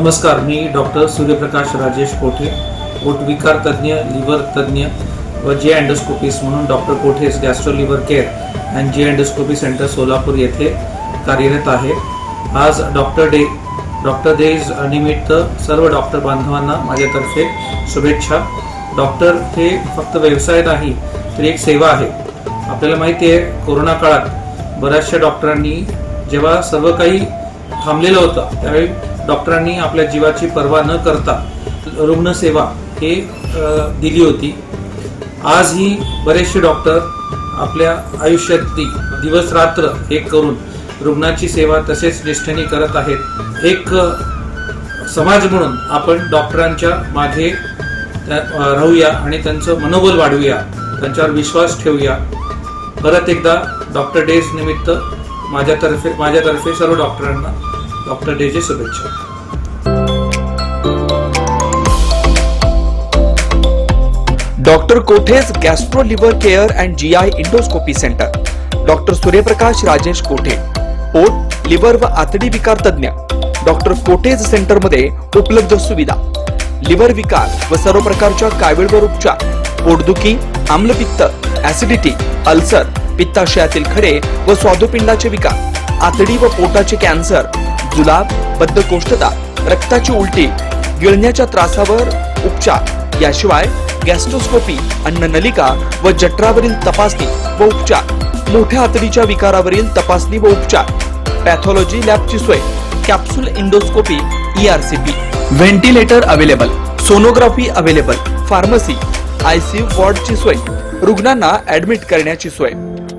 नमस्कार मी डॉक्टर सूर्यप्रकाश राजेश कोठे पोटविकार तज्ज्ञ लिव्हर तज्ज्ञ व जे अँडोस्कोपीस म्हणून डॉक्टर कोठेस गॅस्ट्रो लिव्हर केअर अँड जे अँडोस्कोपी सेंटर सोलापूर येथे कार्यरत आहे. आज डॉक्टर डे डॉक्टर डे निमित्त सर्व डॉक्टर बांधवांना माझ्यातर्फे शुभेच्छा. डॉक्टर हे फक्त व्यवसाय नाही तर एक सेवा आहे. आपल्याला माहिती आहे कोरोना काळात बऱ्याचशा डॉक्टरांनी जेव्हा सर्व काही थांबलेलं होतं. त्यावेळी डॉक्टरांनी आपल्या जीवाची पर्वा न करता रुग्णसेवा हे दिली होती. आज ही बरेचसे डॉक्टर आपल्या आयुष्यातली दिवस रात्र हे करून रुग्णाची सेवा तसेच निष्ठेने करत आहेत. एक समाज म्हणून आपण डॉक्टरांच्या मागे राहूया आणि त्यांचं मनोबल वाढवूया. त्यांच्यावर विश्वास ठेवूया. परत एकदा डॉक्टर डेज निमित्त माझ्यातर्फे माझ्यातर्फे सर्व डॉक्टरांना डॉक्टर डेचे शुभेच्छा. Doctor कोठेज gastro liver care and G I endoscopy centre. Doctor Suryaprakash Rajesh Kothe पोट लिव्हर व आतडी विकार तज्ञ डॉक्टर कोठेज सेंटरमध्ये उपलब्ध सुविधा. लिव्हर विकार व सर्व प्रकारच्या कावीळवर उपचार. पोटदुखी आम्लपित्त ऍसिडिटी अल्सर पित्ताशयातील खडे व स्वादुपिंडाचे विकार आतडी व पोटाचे कॅन्सर जुलाब बद्धकोष्ठता रक्ताची उलटी गिळण्याच्या त्रासावर उपचार याशिवाय गॅस्ट्रोस्कोपी अन्ननलिका व जठरावरील तपासणी व उपचार मोठ्या आतडीच्या विकारावरील तपासणी व उपचार पॅथॉलॉजी लॅबची सोय capsule endoscopy ERCP ventilator available sonography available pharmacy ICU वॉर्डची सोय रुग्णांना ऍडमिट करण्याची सोय.